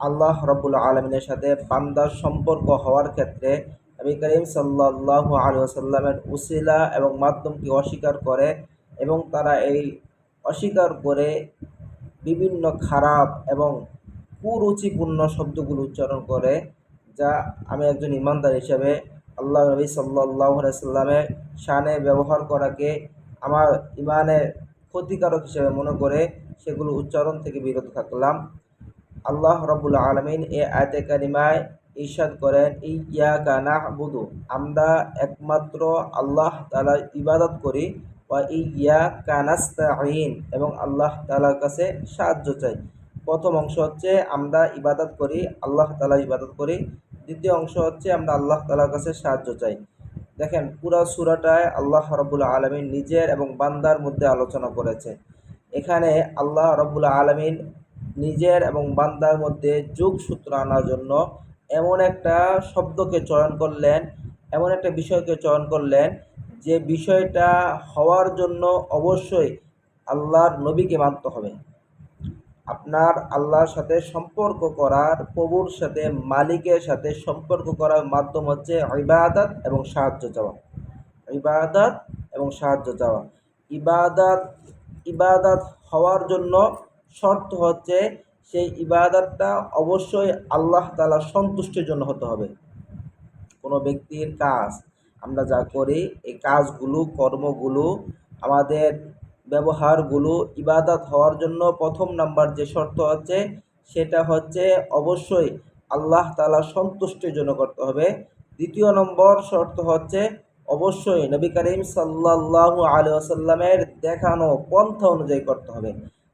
আল্লাহ রব্বুল আলমিনের সাথে বান্দার সম্পর্ক হওয়ার ক্ষেত্রে নবী করিম সাল্লাহ আলুসাল্লামের উসিলা এবং মাধ্যমকে অস্বীকার করে এবং তারা এই অস্বীকার করে বিভিন্ন খারাপ এবং কুরুচিপূর্ণ শব্দগুলো উচ্চারণ করে, যা আমি একজন ইমানদার হিসেবে আল্লাহ নবী সাল্লাহ সাল্লামের শানে ব্যবহার করাকে আমার ইমানের ক্ষতিকারক হিসেবে মনে করে সেগুলো উচ্চারণ থেকে বিরত থাকলাম। আল্লাহ রবুল আলমিন এ আয়তে কারিমায় ইরশাদ করেন ইয়া কানা বুধু আমরা একমাত্র আল্লাহ তালা ইবাদত করি বা ইয়া কানাস্তাইন এবং আল্লাহ তালার কাছে সাহায্য চাই। প্রথম অংশ হচ্ছে আমরা ইবাদত করি, আল্লাহ তালা ইবাদত করি। দ্বিতীয় অংশ হচ্ছে আমরা আল্লাহ তালার কাছে সাহায্য চাই। দেখেন, পুরা সুরাটায় আল্লাহ রবুল আলমিন নিজের এবং বান্দার মধ্যে আলোচনা করেছে। এখানে আল্লাহ রবুল আলমিন নিজের এবং বান্দার মধ্যে যোগ সূত্র আনার জন্য এমন একটা শব্দকে চয়ন করলেন, এমন একটা বিষয়কে চয়ন করলেন যে বিষয়টা হওয়ার জন্য অবশ্যই আল্লাহর নবীকে মানতে হবে। আপনার আল্লাহর সাথে সম্পর্ক করার, প্রভুর সাথে মালিকের সাথে সম্পর্ক করার মাধ্যম হচ্ছে ইবাদত এবং সাহায্য চাওয়া। ইবাদত এবং সাহায্য চাওয়া। ইবাদত ইবাদত হওয়ার জন্য শর্ত হচ্ছে সেই ইবাদতটা অবশ্যই আল্লাহ তালা সন্তুষ্টির জন্য হতে হবে। কোনো ব্যক্তির কাজ আমরা যা করি, এই কাজগুলো, কর্মগুলো, আমাদের ব্যবহারগুলো ইবাদত হওয়ার জন্য প্রথম নাম্বার যে শর্ত হচ্ছে সেটা হচ্ছে অবশ্যই আল্লাহ তালা সন্তুষ্টির জন্য করতে হবে। দ্বিতীয় নম্বর শর্ত হচ্ছে অবশ্যই নবী করিম সাল্লাহ আলী আসাল্লামের দেখানো পন্থা অনুযায়ী করতে হবে।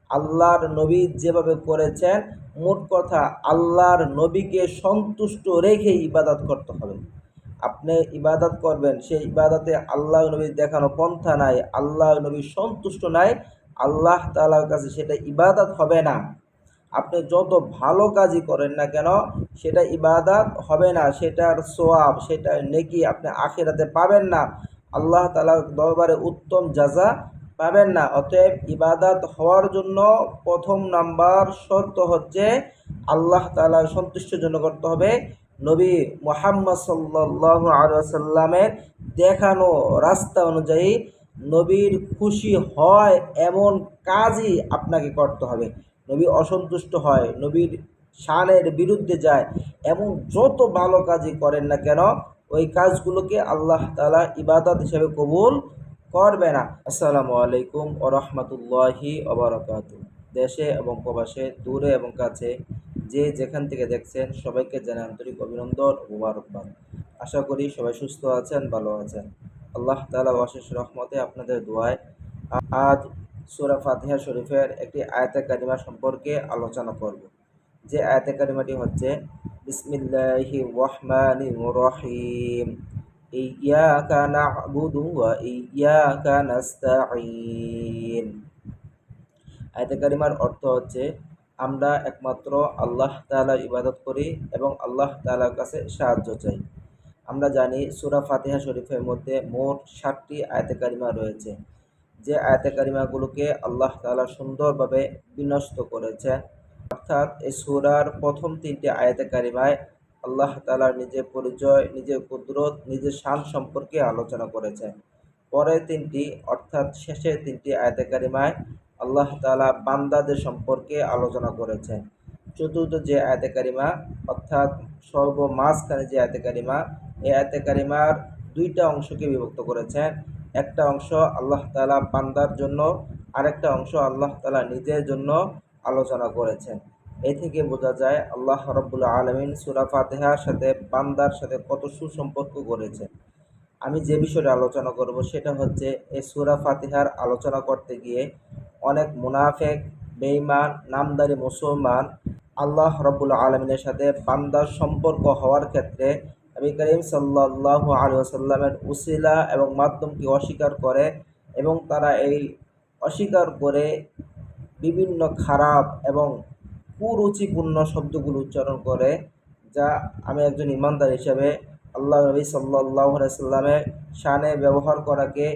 আল্লাহর নবী যেভাবে করেছেন, মোট কথা আল্লাহর নবীকে সন্তুষ্ট রেখে ইবাদত করতে হবে। আপনি ইবাদত করবেন, সেই ইবাদতে আল্লাহ নবীর দেখানো পন্থা নাই, আল্লাহ নবী সন্তুষ্ট নাই, আল্লাহ তালার কাছে সেটা ইবাদত হবে না। আপনি যত ভালো কাজই করেন না কেন, সেটা ইবাদত হবে না, সেটার সোয়াব সেটার নেকি আপনি আখেরাতে পাবেন না। আল্লাহ তালার দরবারে উত্তম যাজা পাবেন না। অতএব ইবাদত হওয়ার জন্য প্রথম নাম্বার শর্ত হচ্ছে আল্লাহ তালার সন্তুষ্টির জন্য করতে হবে। নবী মোহাম্মদ সাল্লাহ আলসাল্লামের দেখানো রাস্তা অনুযায়ী নবীর খুশি হয় এমন কাজই আপনাকে করতে হবে। নবী অসন্তুষ্ট হয়, নবীর শানের বিরুদ্ধে যায়, এমন যত ভালো কাজই করেন না কেন, ওই কাজগুলোকে আল্লাহ তালা ইবাদত হিসেবে কবুল করবে না। আসসালামু আলাইকুম ও রহমতুল্লাহি ওবরাকাত দেশে এবং প্রবাসে, দূরে এবং কাছে যে যেখান থেকে দেখছেন, সবাইকে জানাই আন্তরিক অভিনন্দন ও আশা করি সবাই সুস্থ আছেন, ভালো আছেন। আল্লাহ তালা অশেষ রহমতে আপনাদের দোয়ায় আজ সুরা ফাতিহা শরীফের একটি আয়তা কারিমা সম্পর্কে আলোচনা করব। যে আয়তা কারিমাটি হচ্ছে বিসমিল্লাহি রহমানি রহিম। না'বুদু ওয়া ইয়াকা নাস্তাঈন। আয়াতে কারিমার অর্থ হচ্ছে, আমরা একমাত্র আল্লাহ তাআলা ইবাদত করি এবং আল্লাহ তাআলার কাছে সাহায্য চাই। আমরা জানি সূরা ফাতিহা শরীফের মধ্যে মোট ষাটটি আয়াতে কারিমা রয়েছে। যে আয়াতে কারিমাগুলোকে আল্লাহ তাআলা সুন্দরভাবে বিনষ্ট করেছেন অর্থাৎ এই সূরার প্রথম তিনটি আয়াতে কারিমায় আল্লাহ তালার নিজের পরিচয়, নিজের কুদরত, নিজের শান সম্পর্কে আলোচনা করেছেন। পরের তিনটি, অর্থাৎ শেষের তিনটি আয়তে কারিমায় আল্লাহ তালা বান্দাদের সম্পর্কে আলোচনা করেছেন। চতুর্থ যে আয়তে কারিমা, অর্থাৎ সর্ব মাঝখানে যে আয়তে কারিমা, এই আয়তে কারিমার দুইটা অংশকে বিভক্ত করেছেন। একটা অংশ আল্লাহ তালা বান্দার জন্য, আরেকটা অংশ আল্লাহ তালা নিজের জন্য আলোচনা করেছেন। এ থেকে বোঝা যায় আল্লাহ রব্বুল আলমিন সুরা ফাতেহার সাথে বান্দার সাথে কত সুসম্পর্ক করেছে আমি যে বিষয়টা আলোচনা করব সেটা হচ্ছে এই সুরা ফাতিহার আলোচনা করতে গিয়ে অনেক মুনাফেক বেইমান নামদারি মুসলমান আল্লাহ রব্বুল আলমিনের সাথে বান্দার সম্পর্ক হওয়ার ক্ষেত্রে নবী করিম সাল্লাহ আলুসাল্লামের উসিলা এবং মাধ্যমকে অস্বীকার করে এবং তারা এই অস্বীকার করে বিভিন্ন খারাপ এবং কুরুচিপূর্ণ শব্দগুলো উচ্চারণ করে, যা আমি একজন ইমানদার হিসাবে আল্লাহ নবী সাল্লাহ সাল্লামের শানে ব্যবহার করাকে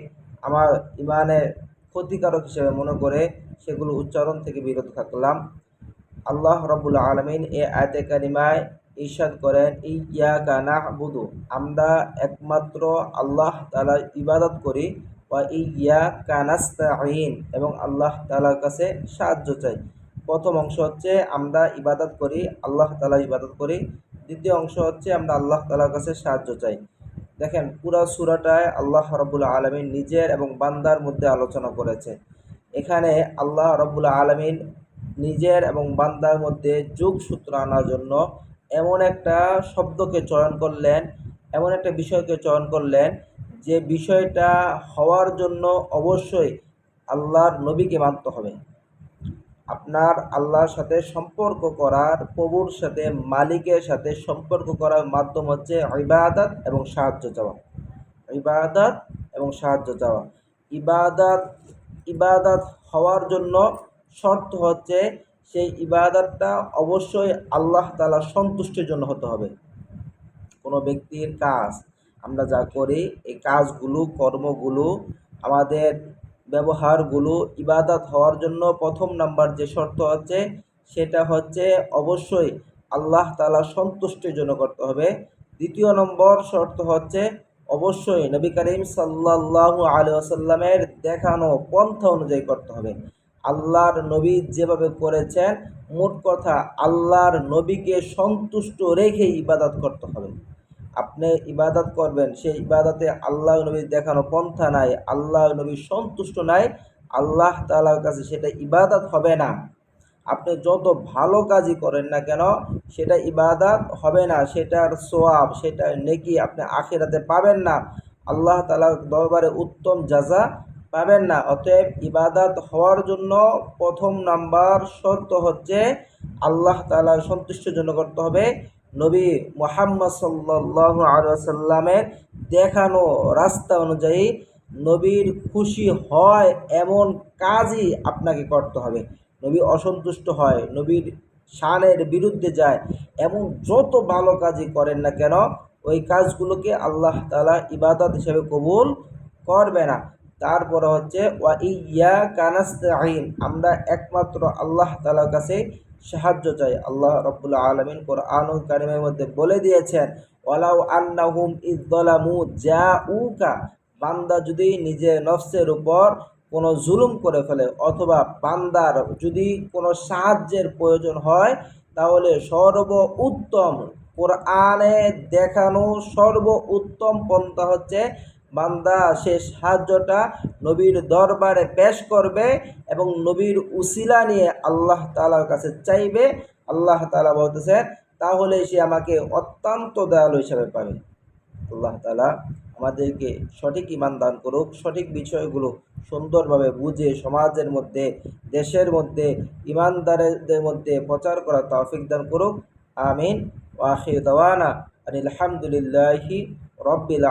আমার ইমানের ক্ষতিকারক হিসেবে মনে করে সেগুলো উচ্চারণ থেকে বিরত থাকলাম। আল্লাহ রব্বুল আলমিন এ আয়তে কারিমায় ইরশাদ করেন ইয়া কানা বুধু আমরা একমাত্র আল্লাহ তালার ইবাদত করি বা ইয়া কানাস্তাইন এবং আল্লাহ তালার কাছে সাহায্য চাই। প্রথম অংশ হচ্ছে আমরা ইবাদত করি, আল্লাহ তালা ইবাদত করি। দ্বিতীয় অংশ হচ্ছে আমরা আল্লাহ তালার কাছে সাহায্য চাই। দেখেন, পুরা সুরাটায় আল্লাহ রব্বুল আলমিন নিজের এবং বান্দার মধ্যে আলোচনা করেছে। এখানে আল্লাহ রব্বুল আলমিন নিজের এবং বান্দার মধ্যে যোগ সূত্র আনার জন্য এমন একটা শব্দকে চয়ন করলেন, এমন একটা বিষয়কে চয়ন করলেন যে বিষয়টা হওয়ার জন্য অবশ্যই আল্লাহর নবীকে মানতে হবে। আপনার আল্লাহর সাথে সম্পর্ক করার, প্রভুর সাথে, মালিকের সাথে সম্পর্ক করার মাধ্যম হচ্ছে ইবাদত এবং সাহায্য চাওয়া। ইবাদত এবং সাহায্য চাওয়া। ইবাদত ইবাদত হওয়ার জন্য শর্ত হচ্ছে সেই ইবাদতটা অবশ্যই আল্লাহ তালা সন্তুষ্টির জন্য হতে হবে। কোনো ব্যক্তির কাজ, আমরা যা করি, এই কাজগুলো, কর্মগুলো আমাদের ব্যবহারগুলো ইবাদত হওয়ার জন্য প্রথম নাম্বার যে শর্ত হচ্ছে সেটা হচ্ছে অবশ্যই আল্লাহ তালা সন্তুষ্টির জন্য করতে হবে। দ্বিতীয় নম্বর শর্ত হচ্ছে অবশ্যই নবী করিম সাল্লাহ আলী আসাল্লামের দেখানো পন্থা অনুযায়ী করতে হবে। আল্লাহর নবী যেভাবে করেছেন, মোট কথা আল্লাহর নবীকে সন্তুষ্ট রেখে ইবাদত করতে হবে। আপনি ইবাদত করবেন, সেই ইবাদতে আল্লাহ নবীর দেখানো পন্থা নাই, আল্লাহ নবী সন্তুষ্ট নাই, আল্লাহ তালার কাছে সেটা ইবাদত হবে না। আপনি যত ভালো কাজই করেন না কেন, সেটা ইবাদত হবে না, সেটার সোয়াব সেটার নেকি আপনি আখেরাতে পাবেন না। আল্লাহ তালার দরবারে উত্তম যাজা পাবেন না। অতএব ইবাদত হওয়ার জন্য প্রথম নাম্বার শর্ত হচ্ছে, আল্লাহ তালার সন্তুষ্টির জন্য করতে হবে। নবী মোহাম্মদ সাল্লাহ আসাল্লামের দেখানো রাস্তা অনুযায়ী নবীর খুশি হয় এমন কাজই আপনাকে করতে হবে। নবী অসন্তুষ্ট হয়, নবীর শানের বিরুদ্ধে যায়, এমন যত ভালো কাজই করেন না কেন, ওই কাজগুলোকে আল্লাহ তালা ইবাদত হিসেবে কবুল করবে না। তারপরে হচ্ছে, ওয়া ইয়া কানাস্তাইন আমরা একমাত্র আল্লাহ তালার কাছে সাহায্য চাই। আল্লাহ রব্বুল আলমিন কোরআন কারিমের মধ্যে বলে দিয়েছেন, ওয়ালাউ আন্নাহুম ইদ্দলামু যা উকা বান্দা যদি নিজের নফসের উপর কোনো জুলুম করে ফেলে অথবা বান্দার যদি কোনো সাহায্যের প্রয়োজন হয়, তাহলে সর্ব উত্তম কোরআনে দেখানো সর্ব উত্তম পন্থা হচ্ছে বান্দা সে সাহায্যটা নবীর দরবারে পেশ করবে এবং নবীর উসিলা নিয়ে আল্লাহ তালার কাছে চাইবে। আল্লাহ তালা বলতেছেন তাহলে সে আমাকে অত্যন্ত দয়ালু হিসাবে পাবে। আল্লাহ তালা আমাদেরকে সঠিক ইমান দান করুক, সঠিক বিষয়গুলো সুন্দরভাবে বুঝে সমাজের মধ্যে, দেশের মধ্যে ইমানদারদের মধ্যে প্রচার করা তৌফিক দান করুক। আমিন। ওয়াহি দাওয়ানা আনিল আলহামদুলিল্লাহি রব্বিল